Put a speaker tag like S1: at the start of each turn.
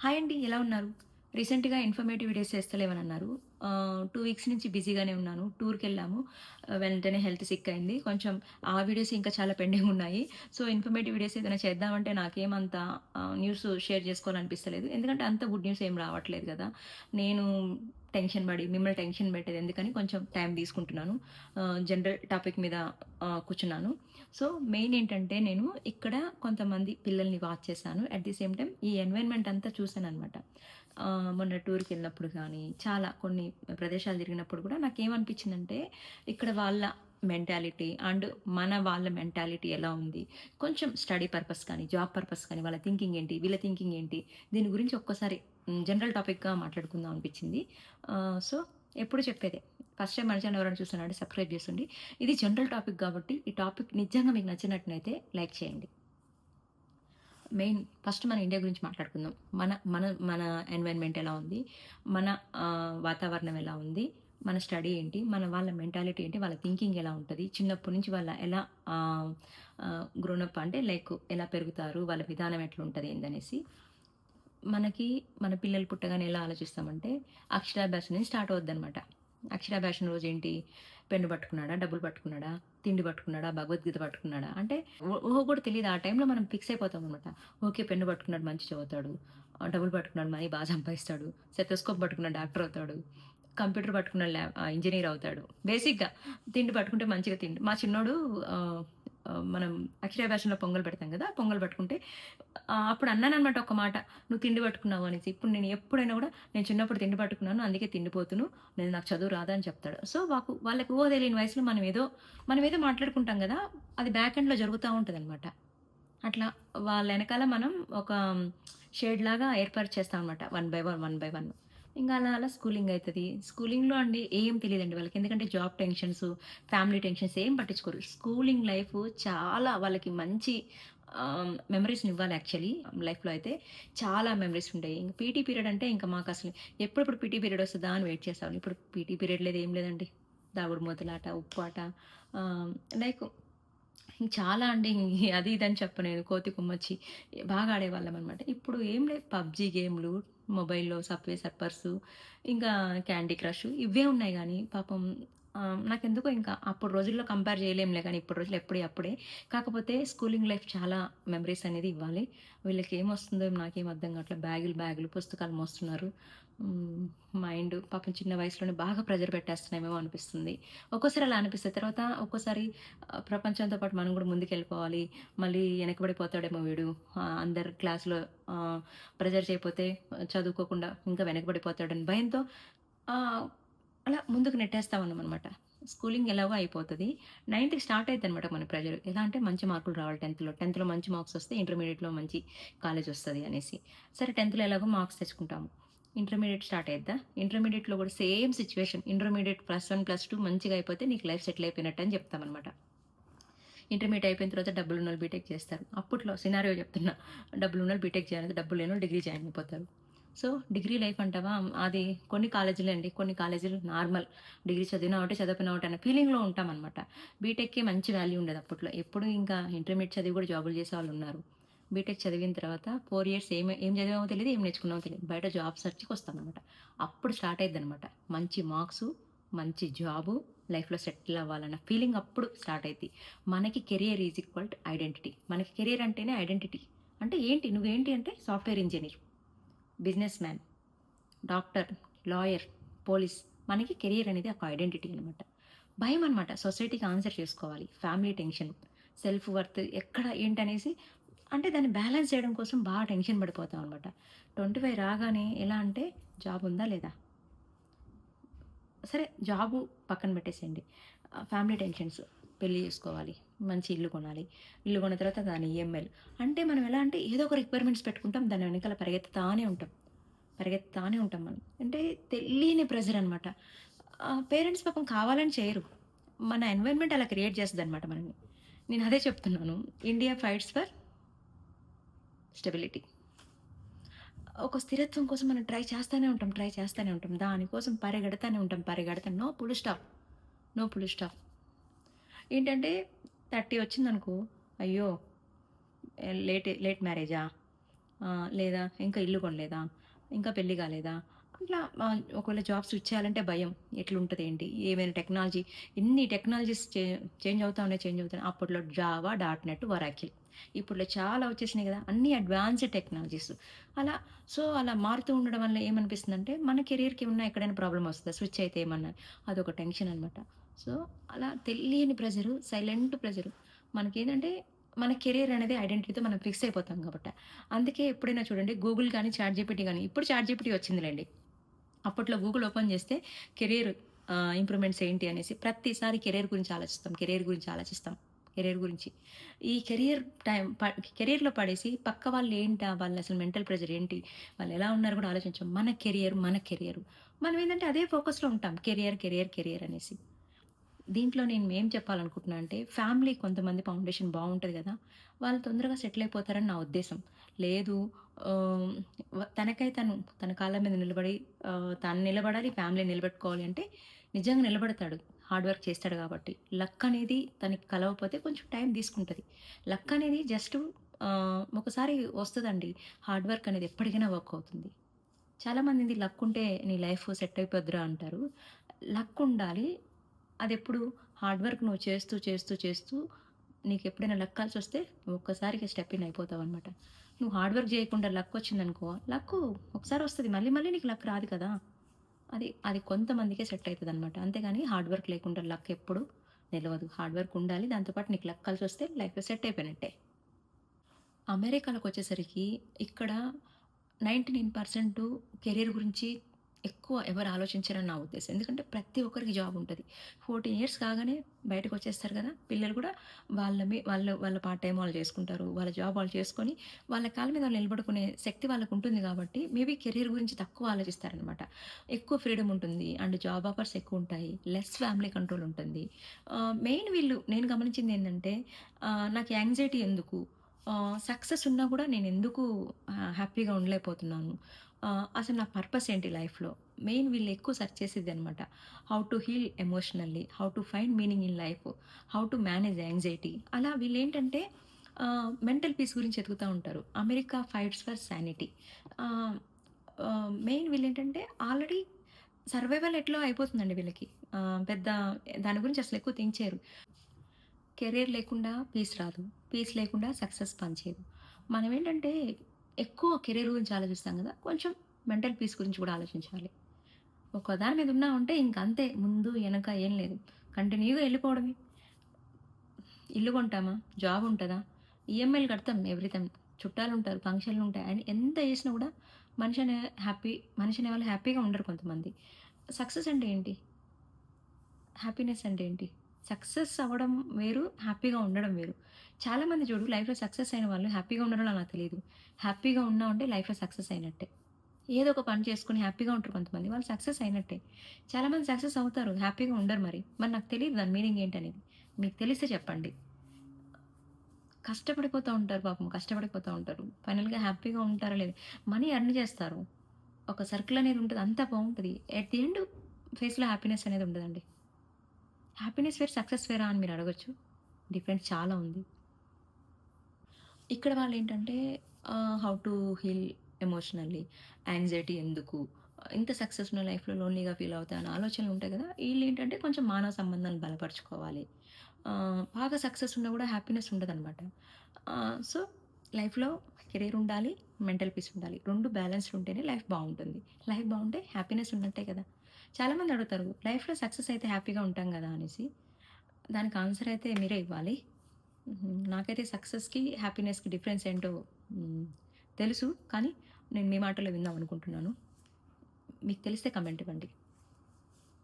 S1: Hi అండి ఎలా ఉన్నారు? రీసెంట్గా ఇన్ఫర్మేటివ్ వీడియోస్ చేస్తలేమని అన్నారు టూ వీక్స్ నుంచి బిజీగానే ఉన్నాను. టూర్కి వెళ్ళాము. వెంటనే హెల్త్ సిక్ అయింది. కొంచెం ఆ వీడియోస్ ఇంకా చాలా పెండింగ్ ఉన్నాయి. సో ఇన్ఫర్మేటివ్ వీడియోస్ ఏదైనా చేద్దామంటే నాకేమంత న్యూస్ షేర్ చేసుకోవాలనిపిస్తలేదు. ఎందుకంటే అంత గుడ్ న్యూస్ ఏం రావట్లేదు కదా. నేను టెన్షన్ పడి మిమ్మల్ని టెన్షన్ పెట్టేది ఎందుకని కొంచెం టైం తీసుకుంటున్నాను. జనరల్ టాపిక్ మీద కూర్చున్నాను. సో మెయిన్ ఏంటంటే నేను ఇక్కడ కొంతమంది పిల్లల్ని వాచ్ చేశాను. అట్ ది సేమ్ టైం ఈ ఎన్వైర్న్మెంట్ అంతా చూశాను అనమాట మొన్న టూర్కి వెళ్ళినప్పుడు కానీ చాలా కొన్ని ప్రదేశాలు తిరిగినప్పుడు కూడా నాకు ఏమనిపించిందంటే ఇక్కడ వాళ్ళ మెంటాలిటీ అండ్ మన వాళ్ళ మెంటాలిటీ ఎలా ఉంది? కొంచెం స్టడీ పర్పస్ కానీ జాబ్ పర్పస్ కానీ వాళ్ళ థింకింగ్ ఏంటి? వీళ్ళ థింకింగ్ ఏంటి? దీని గురించి ఒక్కసారి జనరల్ టాపిక్గా మాట్లాడుకుందాం అనిపించింది. సో ఎప్పుడు చెప్పేదే? ఫస్ట్ టైం మన ఛానల్ ఎవరైనా చూస్తున్నాడు సబ్స్క్రైబ్ చేస్తుండి ఇది జనరల్ టాపిక్ కాబట్టి ఈ టాపిక్ నిజంగా మీకు నచ్చినట్లయితే లైక్ చేయండి. మెయిన్ ఫస్ట్ మన ఇండియా గురించి మాట్లాడుకుందాం. మన మన మన ఎన్వైర్న్మెంట్ ఎలా ఉంది? మన వాతావరణం ఎలా ఉంది? మన స్టడీ ఏంటి? మన వాళ్ళ మెంటాలిటీ ఏంటి? వాళ్ళ థింకింగ్ ఎలా ఉంటుంది? చిన్నప్పటి నుంచి వాళ్ళ ఎలా గ్రోనప్ అంటే లైక్ ఎలా పెరుగుతారు? వాళ్ళ విధానం ఎట్లా ఉంటుంది ఏందనేసి మనకి మన పిల్లలు పుట్టగానే ఎలా ఆలోచిస్తామంటే అక్షరాభ్యాసం అనేది స్టార్ట్ అవుద్ది అనమాట అక్షరాభ్యాసం రోజు ఏంటి? పెన్ను పట్టుకున్నాడా? డబ్బులు పట్టుకున్నాడా? తిండి పట్టుకున్నాడా? భగవద్గీత పట్టుకున్నాడా? అంటే ఊహ కూడా తెలియదు. ఆ టైంలో మనం ఫిక్స్ అయిపోతాం అనమాట ఓకే పెన్ను పట్టుకున్నాడు మంచి చదువుతాడు. డబ్బులు పట్టుకున్నాడు మనీ బాగా సంపాదిస్తాడు. సెటోస్కోప్ పట్టుకున్నాడు డాక్టర్ అవుతాడు. కంప్యూటర్ పట్టుకున్నాడు ల్యాబ్ ఇంజనీర్ అవుతాడు. బేసిక్గా తిండి పట్టుకుంటే మంచిగా తిండి. మా చిన్నోడు మనం అక్షరాభ్యాసంలో పొంగల్ పెడతాం కదా పొంగల్ పట్టుకుంటే అప్పుడు అన్నాను అనమాట ఒక మాట నువ్వు తిండి పట్టుకున్నావు అనేసి. ఇప్పుడు నేను ఎప్పుడైనా కూడా నేను చిన్నప్పుడు తిండి పట్టుకున్నాను అందుకే తిండిపోతును నేను నాకు చదువు రాదా అని చెప్తాడు. సో వాకు వాళ్ళకి ఊహ తెలియని వయసులో మనం ఏదో మనం ఏదో మాట్లాడుకుంటాం కదా అది బ్యాక్ ఎండ్లో జరుగుతూ ఉంటుంది అనమాట అట్లా వాళ్ళ వెనకాల మనం ఒక షేడ్ లాగా ఏర్పాటు చేస్తాం అనమాట one by one one by one. ఇంకా అలా అలా స్కూలింగ్ అవుతుంది స్కూలింగ్లో అండి ఏం తెలియదండి వాళ్ళకి. ఎందుకంటే జాబ్ టెన్షన్స్ ఫ్యామిలీ టెన్షన్స్ ఏం పట్టించుకోరు. స్కూలింగ్ లైఫ్ చాలా వాళ్ళకి మంచి మెమరీస్ని ఇవ్వాలి యాక్చువల్లీ లైఫ్లో అయితే. చాలా మెమరీస్ ఉంటాయి. ఇంకా పీటీ పీరియడ్ అంటే ఇంకా మాకు అసలు ఎప్పుడెప్పుడు పీటీ పీరియడ్ వస్తుందా అని వెయిట్ చేస్తాం. ఇప్పుడు పీటీ పీరియడ్ లేదు ఏం లేదండి. దాగుడు మూతలాట ఉప్పు ఆట లైక్ చాలా అండి. ఇంక అది ఇది అని చెప్పలేదు కోతి కొమ్మొచ్చి బాగా ఆడేవాళ్ళం అనమాట ఇప్పుడు ఏం లేదు పబ్జి గేమ్లు మొబైల్లో సబ్వే సర్పర్స్ ఇంకా క్యాండీ క్రష్ ఇవే ఉన్నాయి కానీ పాపం నాకెందుకో ఇంకా అప్పుడు రోజుల్లో కంపేర్ చేయలేంలే కానీ ఇప్పుడు రోజులు ఎప్పుడే అప్పుడే. కాకపోతే స్కూలింగ్ లైఫ్ చాలా మెమరీస్ అనేది ఇవ్వాలి. వీళ్ళకి ఏమొస్తుందో నాకేం అర్థం కావట్లేదు బ్యాగులు బ్యాగులు పుస్తకాలు మోస్తున్నారు. మైండ్ పాపం చిన్న వయసులోనే బాగా ప్రెజర్ పెట్టేస్తున్నామేమో అనిపిస్తుంది. ఒక్కోసారి అలా అనిపిస్తుంది. తర్వాత ఒక్కోసారి ప్రపంచంతో పాటు మనం కూడా ముందుకెళ్ళిపోవాలి. మళ్ళీ వెనకబడిపోతాడేమో వీడు. అందరు క్లాస్లో ప్రెజర్ చేయకపోతే చదువుకోకుండా ఇంకా వెనకబడిపోతాడని భయంతో అలా ముందుకు నెట్టేస్తామన్నాం అనమాట స్కూలింగ్ ఎలాగో అయిపోతుంది. నైన్త్కి స్టార్ట్ అవుతుంది అనమాట మన ప్రెజర్. ఎలా అంటే మంచి మార్కులు రావాలి టెన్త్లో. టెన్త్లో మంచి మార్క్స్ వస్తే ఇంటర్మీడియట్లో మంచి కాలేజ్ వస్తుంది అనేసి. సరే టెన్త్లో ఎలాగో మార్క్స్ తెచ్చుకుంటాము. ఇంటర్మీడియట్ స్టార్ట్ అయిద్దా? ఇంటర్మీడియట్లో కూడా same situation. Intermediate plus one plus two మంచిగా అయిపోతే నీకు లైఫ్ సెటిల్ అయిపోయినట్టు అని చెప్తామన్నమాట. ఇంటర్మీడియట్ అయిపోయిన తర్వాత డబ్బులు ఉన్న బీటెక్ చేస్తారు. అప్పట్లో సినారియో చెప్తున్నా డబ్బులు ఉన్న బీటెక్ చేయాలి డబ్బులు లేని డిగ్రీ జాయిన్ అయిపోతారు. సో డిగ్రీ లైఫ్ అంటావా? అది కొన్ని కాలేజీలు అండి కొన్ని కాలేజీలు నార్మల్. డిగ్రీ చదివిన ఒకటి చదివిన ఒకటి అనే ఫీలింగ్లో ఉంటాం అనమాట బీటెక్కి మంచి వాల్యూ ఉండదు అప్పట్లో. ఎప్పుడు ఇంకా ఇంటర్మీడియట్ చదివి కూడా జాబులు చేసే వాళ్ళు ఉన్నారు. బీటెక్ చదివిన తర్వాత ఫోర్ ఇయర్స్ ఏం ఏం చదివామో తెలియదు ఏం నేర్చుకున్నామో తెలియదు బయట జాబ్ సర్చ్కి వస్తామన్నమాట. అప్పుడు స్టార్ట్ అయ్యింది అనమాట మంచి మార్క్స్ మంచి జాబు లైఫ్లో సెటిల్ అవ్వాలన్న ఫీలింగ్ అప్పుడు స్టార్ట్ అయింది మనకి career is equal to identity మనకి కెరియర్ అంటేనే ఐడెంటిటీ అంటే ఏంటి? నువ్వేంటి అంటే software engineer businessman doctor lawyer police మనకి కెరియర్ అనేది ఒక ఐడెంటిటీ అనమాట భయం అనమాట సొసైటీకి ఆన్సర్ చేసుకోవాలి. ఫ్యామిలీ టెన్షన్ సెల్ఫ్ వర్త్ ఎక్కడ ఏంటనేసి అంటే దాన్ని బ్యాలెన్స్ చేయడం కోసం బాగా టెన్షన్ పడిపోతాం అనమాట ట్వంటీ ఫైవ్ రాగానే ఎలా అంటే జాబ్ ఉందా లేదా? సరే జాబు పక్కన పెట్టేసేయండి. ఫ్యామిలీ టెన్షన్స్ పెళ్ళి చేసుకోవాలి మంచి ఇల్లు కొనాలి ఇల్లు కొన్న తర్వాత దాని ఈఎంఐలు అంటే మనం ఎలా అంటే ఏదో ఒక రిక్వైర్మెంట్స్ పెట్టుకుంటాం దాని వెనకాల పరిగెత్తుతానే ఉంటాం. పరిగెత్తుతానే ఉంటాం మనం. అంటే తెలియని ప్రెజర్ అనమాట పేరెంట్స్ పాపం కావాలని చేయరు. మన ఎన్వైర్న్మెంట్ అలా క్రియేట్ చేస్తుంది అనమాట మనల్ని. నేను అదే చెప్తున్నాను. ఇండియా ఫైట్స్ ఫర్ స్టెబిలిటీ ఒక స్థిరత్వం కోసం మనం ట్రై చేస్తూనే ఉంటాం ట్రై చేస్తూనే ఉంటాం దానికోసం పరిగెడతానే ఉంటాం పరిగెడతాం no full stop no full stop ఏంటంటే థర్టీ వచ్చిందనుకో అయ్యో లేట్ లేట్ మ్యారేజా లేదా ఇంకా ఇల్లు కొనలేదా? ఇంకా పెళ్ళి కాలేదా? అట్లా ఒకవేళ జాబ్ స్విచ్ చేయాలంటే భయం. ఎట్లుంటుంది ఏంటి? ఏమైనా టెక్నాలజీ ఇన్ని టెక్నాలజీస్ చే చేంజ్ అవుతా ఉన్నాయి, చేంజ్ అవుతున్నాయి. అప్పట్లో జావా, డాట్ నెట్, ఒరాకిల్. ఇప్పుడు చాలా వచ్చేసినాయి కదా అన్ని అడ్వాన్స్డ్ టెక్నాలజీస్. అలా సో, అలా మారుతూ ఉండడం వల్ల ఏమనిపిస్తుందంటే, మన కెరియర్‌కి ఏమన్నా ఎక్కడైనా ప్రాబ్లమ్ వస్తుందా స్విచ్ అయితే ఏమన్నా? అదొక టెన్షన్ అనమాట. సో, అలా తెలియని ప్రెజరు సైలెంట్ ప్రెజరు మనకేంటంటే, మన కెరియర్ అనేది ఐడెంటిటీతో మనం ఫిక్స్ అయిపోతాం కాబట్టి. అందుకే ఎప్పుడైనా చూడండి గూగుల్ కానీ చాట్ జీపీటీ కానీ ఇప్పుడు చాట్‌జీపీటీ వచ్చిందిలేండి అప్పట్లో గూగుల్ ఓపెన్ చేస్తే కెరియర్ ఇంప్రూవ్‌మెంట్స్ ఏంటి అనేసి ప్రతిసారి కెరీర్ గురించి ఆలోచిస్తాం. కెరీర్ గురించి ఆలోచిస్తాం. కెరియర్ గురించి. ఈ కెరియర్ టైం ప కెరియర్‌లో పడేసి పక్క వాళ్ళు ఏంటా? వాళ్ళు అసలు మెంటల్ ప్రెజర్ ఏంటి? వాళ్ళు ఎలా ఉన్నారు కూడా ఆలోచించాం మన కెరియర్, మన కెరియర్. మనం ఏంటంటే అదే ఫోకస్‌లో ఉంటాం. కెరియర్, కెరియర్, కెరియర్ అనేసి. దీంట్లో నేను ఏం చెప్పాలనుకుంటున్నా అంటే, ఫ్యామిలీ కొంతమంది ఫౌండేషన్ బాగుంటుంది కదా వాళ్ళు తొందరగా సెటిల్ అయిపోతారని నా ఉద్దేశం. లేదు తనకై తను తన కాళ్ళ మీద నిలబడి తను నిలబడాలి, ఫ్యామిలీ నిలబెట్టుకోవాలి అంటే నిజంగా నిలబడతాడు. హార్డ్ వర్క్ చేస్తాడు కాబట్టి. లక్ అనేది తనకి కలవకపోతే కొంచెం టైం తీసుకుంటుంది లక్ అనేది జస్ట్ ఒకసారి వస్తుందండి హార్డ్ వర్క్ అనేది ఎప్పటికైనా వర్క్ అవుతుంది. చాలామంది లక్ ఉంటే నీ లైఫ్ సెట్ అయిపోద్దురా అంటారు. లక్ ఉండాలి. అదెప్పుడు హార్డ్ వర్క్ నువ్వు చేస్తూ, చేస్తూ, చేస్తూ నీకు ఎప్పుడైనా లక్ కలిసొస్తే ఒక్కసారిగా స్టెప్ ఇన్ అయిపోతావనమాట. నువ్వు హార్డ్ వర్క్ చేయకుండా లక్ వచ్చిందనుకో, లక్కు ఒకసారి వస్తుంది మళ్ళీ మళ్ళీ నీకు లక్ రాదు కదా! అది అది కొంతమందికే సెట్ అయితదనమాట. అంతేగాని హార్డ్ వర్క్ లేకుండా లక్ ఎప్పుడు నిలవదు. హార్డ్ వర్క్ ఉండాలి. దాంతోపాటు నీకు లక్ కలిసి వస్తే లైఫ్ సెట్ అయిపోయినట్టే. అమెరికాలోకొచ్చేసరికి ఇక్కడ నైంటీ నైన్ పర్సెంట్ కెరీర్ గురించి ఎక్కువ ఎవరు ఆలోచించారని నా ఉద్దేశం. ఎందుకంటే ప్రతి ఒక్కరికి జాబ్ ఉంటుంది ఫోర్టీన్ ఇయర్స్ కాగానే బయటకు వచ్చేస్తారు కదా పిల్లలు కూడా వాళ్ళ మీ వాళ్ళు వాళ్ళ పార్ట్ టైం వాళ్ళు చేసుకుంటారు. వాళ్ళ జాబ్ వాళ్ళు చేసుకొని వాళ్ళ కాళ్ళ మీద వాళ్ళు నిలబడుకునే శక్తి వాళ్ళకు ఉంటుంది కాబట్టి మేబీ కెరీర్ గురించి తక్కువ ఆలోచిస్తారనమాట. ఎక్కువ ఫ్రీడమ్ ఉంటుంది. అండ్ జాబ్ ఆఫర్స్ ఎక్కువ ఉంటాయి లెస్ ఫ్యామిలీ కంట్రోల్ ఉంటుంది. మెయిన్ వీళ్ళు నేను గమనించింది ఏంటంటే నాకు యాంగ్జైటీ ఎందుకు? సక్సెస్ ఉన్నా కూడా నేను ఎందుకు హ్యాపీగా ఉండలేకపోతున్నాను? అసలు నా పర్పస్ ఏంటి లైఫ్‌లో? మెయిన్ వీళ్ళు ఎక్కువ సెర్చ్ చేసేది అనమాట how to heal emotionally, how to find meaning in life, how to manage anxiety అలా వీళ్ళు ఏంటంటే మెంటల్ పీస్ గురించి ఎదుగుతూ ఉంటారు. America fights for sanity main వీళ్ళు ఏంటంటే ఆల్రెడీ సర్వైవల్ ఎట్లో అయిపోతుందండి వీళ్ళకి. పెద్ద దాని గురించి అసలు ఎక్కువ థింక్ చేయరు. కెరియర్ లేకుండా పీస్ రాదు. పీస్ లేకుండా సక్సెస్ పనిచేయదు. మనం ఏంటంటే ఎక్కువ కెరీర్ గురించి ఆలోచిస్తాం కదా కొంచెం మెంటల్ పీస్ గురించి కూడా ఆలోచించాలి. ఒక దాని మీద ఉన్నామంటే ఇంక అంతే ముందు, వెనక ఏం లేదు. కంటిన్యూగా వెళ్ళిపోవడమే ఇల్లు కొంటామా? జాబ్ ఉంటుందా ఈఎంఐలు కడతాం ఎవ్రీ ఉంటారు ఫంక్షన్లు ఉంటాయి అండ్ ఎంత చేసినా కూడా మనిషి అనే హ్యాపీ మనిషి అనేవాళ్ళు హ్యాపీగా ఉండరు కొంతమంది. సక్సెస్ అంటే ఏంటి? హ్యాపీనెస్ అంటే ఏంటి? సక్సెస్ అవ్వడం వేరు, హ్యాపీగా ఉండడం వేరు. చాలామంది చూడు లైఫ్‌లో సక్సెస్ అయిన వాళ్ళు హ్యాపీగా ఉండడం నాకు తెలియదు హ్యాపీగా ఉన్నా ఉంటే లైఫ్‌లో సక్సెస్ అయినట్టే. ఏదో ఒక పని చేసుకుని హ్యాపీగా ఉంటారు కొంతమంది. వాళ్ళు సక్సెస్ అయినట్టే. చాలామంది సక్సెస్ అవుతారు. హ్యాపీగా ఉండరు మరి. మరి నాకు తెలియదు దాని మీనింగ్ ఏంటనేది. మీకు తెలిస్తే చెప్పండి. కష్టపడిపోతూ ఉంటారు పాపం. కష్టపడిపోతూ ఉంటారు. ఫైనల్‌గా హ్యాపీగా ఉంటారో లేదు మనీ ఎర్న్ చేస్తారు. ఒక సర్కిల్ అనేది ఉంటుంది అంతా బాగుంటుంది ఎట్ ది ఎండ్ ఫేస్‌లో హ్యాపీనెస్ అనేది ఉండదండి. హ్యాపీనెస్ వేరు, సక్సెస్ వేరా అని మీరు అడగచ్చు డిఫరెన్స్ చాలా ఉంది. ఇక్కడ వాళ్ళు ఏంటంటే how to heal emotionally, anxiety ఎందుకు? ఇంత సక్సెస్ ఉన్న లైఫ్‌లో లోన్లీగా ఫీల్ అవుతాయి అనే ఆలోచనలు ఉంటాయి కదా వీళ్ళు ఏంటంటే కొంచెం మానవ సంబంధాలను బలపరుచుకోవాలి. బాగా సక్సెస్ ఉన్నా కూడా హ్యాపీనెస్ ఉండదనమాట. అనమాట సో, లైఫ్‌లో కెరీర్ ఉండాలి, మెంటల్ పీస్ ఉండాలి. రెండు బ్యాలెన్స్డ్ ఉంటేనే లైఫ్ బాగుంటుంది లైఫ్ బాగుంటే హ్యాపీనెస్ ఉన్నట్టే కదా! చాలామంది అడుగుతారు లైఫ్‌లో సక్సెస్ అయితే హ్యాపీగా ఉంటాం కదా అనేసి. దానికి ఆన్సర్ అయితే మీరే ఇవ్వాలి. నాకైతే సక్సెస్‌కి, హ్యాపీనెస్‌కి డిఫరెన్స్ ఏంటో తెలుసు. కానీ నేను మీ మాటలో విందాం అనుకుంటున్నాను. మీకు తెలిస్తే కమెంట్ ఇవ్వండి.